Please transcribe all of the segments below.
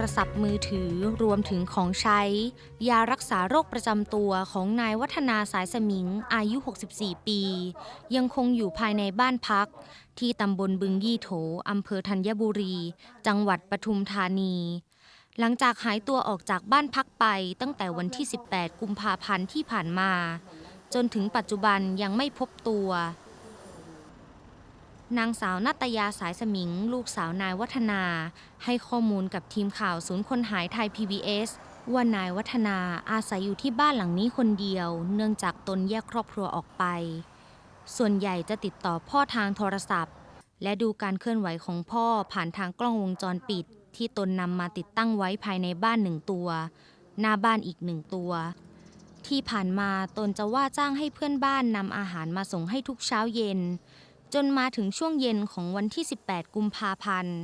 รศัพท์มือถือรวมถึงของใช้ ยารักษาโรคประจำตัวของนายวัฒนาสายสมิงอายุ 64 ปี ยังคงอยู่ภายในบ้านพัก ที่ตำบลบึงยี่โถอำเภอธัญบุรี จังหวัดปทุมธานี หลังจากหายตัวออกจากบ้านพักไปตั้งแต่วันที่ 18 กุมภาพันธ์ที่ผ่านมา จนถึงปัจจุบันยังไม่พบตัว นางสาวนัตยาสายสมิง ลูกสาวนายวัฒนา ให้ข้อมูลกับทีมข่าวศูนย์คนหายไทย PBS ว่านายวัฒนาอาศัยอยู่ที่บ้านหลังนี้คนเดียว เนื่องจากตนแยกครอบครัวออกไป ส่วนใหญ่จะติดต่อพ่อทางโทรศัพท์ และดูการเคลื่อนไหวของพ่อผ่านทางกล้องวงจรปิด ที่ตนนำมาติดตั้งไว้ภายในบ้านหนึ่งตัว หน้าบ้านอีกหนึ่งตัว ที่ผ่านมาตนจะว่าจ้างให้เพื่อนบ้านนำอาหารมาส่งให้ทุกเช้าเย็น จนมาถึงช่วงเย็นของวันที่ 18 กุมภาพันธ์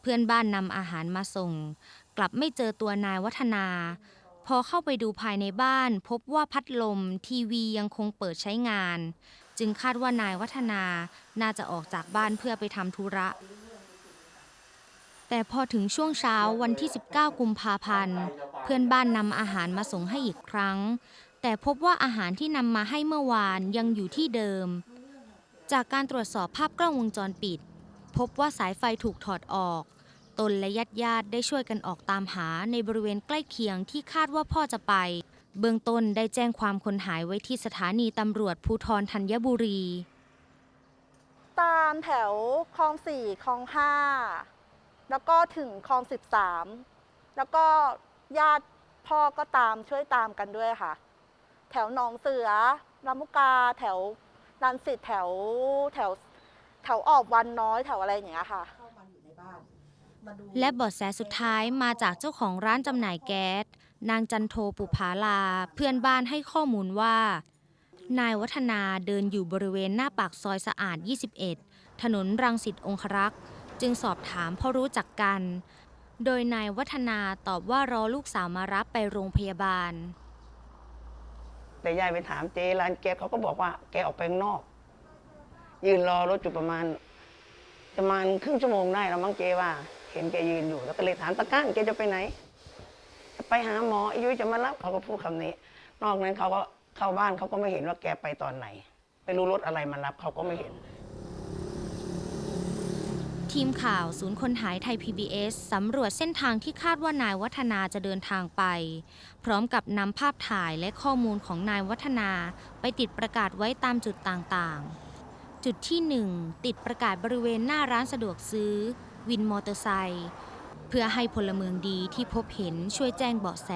เพื่อนบ้านนำอาหารมาส่ง กลับไม่เจอตัวนายวัฒนา พอเข้าไปดูภายในบ้าน พบว่าพัดลม ทีวียังคงเปิดใช้งาน จึงคาดว่านายวัฒนาน่าจะออกจากบ้านเพื่อไปทำธุระ แต่พอถึงช่วงเช้าวันที่ 19 กุมภาพันธ์ เพื่อนบ้านนำอาหารมาส่งให้อีกครั้ง แต่พบว่าอาหารที่นำมาให้เมื่อวานยังอยู่ที่เดิม จากการตรวจสอบภาพกล้องวงจรปิด พบว่าสายไฟถูกถอดออก ตนและญาติญาติได้ช่วยกันออกตามหาในบริเวณใกล้เคียงที่คาดว่าพ่อจะไป เบื้องต้นได้แจ้งความคนหายไว้ที่สถานีตำรวจภูธรธัญบุรี ตามแถวคลองสี่คลองห้าแล้วก็ถึงคลองสิบสามแล้วก็ญาติพ่อก็ตามช่วยตามกันด้วยค่ะ แถวหนองเสือลำมุกาแถว รันสิตแถวแถวแถวออบวันน้อยแถวอะไรอย่างเงี้ยค่ะ เข้ามาอยู่ในบ้านมาดูและเบาะแสสุดท้ายมาจากเจ้าของร้านจำหน่ายแก๊ส นางจันโทปุภาลา เพื่อนบ้านให้ข้อมูลว่า นายวัฒนาเดินอยู่บริเวณหน้าปากซอยสะอาด 21 ถนนรังสิตองครักษ์ จึงสอบถามเพราะรู้จักกัน โดยนายวัฒนาตอบว่ารอลูกสาวมารับไปโรงพยาบาล แต่ยายไปถามเจร้านแก๊สเขาก็บอกว่าแกออกไปข้างนอก ยืนรอรถอยู่ประมาณ ประมาณครึ่งชั่วโมงได้แล้วมั้งเจว่า เห็นแกยืนอยู่แล้วก็เลยถามตะก้านแกจะไปไหนจะไปหาหมออายุจะมารับเขาก็พูดคำนี้ นอกนั้นเขาก็เข้าบ้านเขาก็ไม่เห็นว่าแกไปตอนไหน ไม่รู้รถอะไรมารับเขาก็ไม่เห็น ทีมข่าวศูนย์คนหายไทย PBS สำรวจเส้นทางที่คาดว่านายวัฒนาจะเดินทางไป พร้อมกับนำภาพถ่ายและข้อมูลของนายวัฒนาไปติดประกาศไว้ตามจุดต่างๆ จุดที่ 1 ติดประกาศบริเวณหน้าร้านสะดวกซื้อ วินมอเตอร์ไซค์เพื่อให้พลเมืองดีที่พบเห็นช่วยแจ้งเบาะแส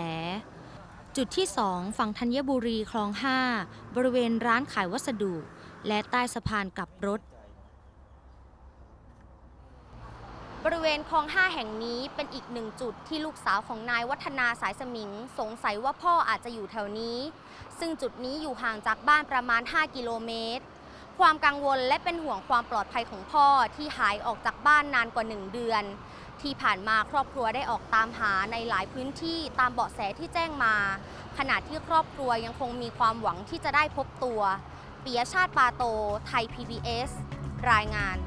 จุดที่ 2 ฝั่งธัญบุรีคลอง 5 บริเวณร้านขายวัสดุ และใต้สะพานกลับรถ บริเวณคลอง 5 แห่งนี้เป็นอีกหนึ่งจุดที่ลูกสาวของนายวัฒนาสายสมิง สงสัยว่าพ่ออาจจะอยู่แถวนี้ ซึ่งจุดนี้อยู่ห่างจากบ้านประมาณ 5 กิโลเมตร ความกังวลและเป็นห่วงความปลอดภัยของพ่อที่หายออกจากบ้านนานกว่า 1 เดือน ที่ผ่านมาครอบครัวได้ออกตามหาในหลายพื้นที่ตามเบาะแสที่แจ้งมา ขณะที่ครอบครัวยังคงมีความหวังที่จะได้พบตัว เปิยชาติปาโต ไทย PBS รายงาน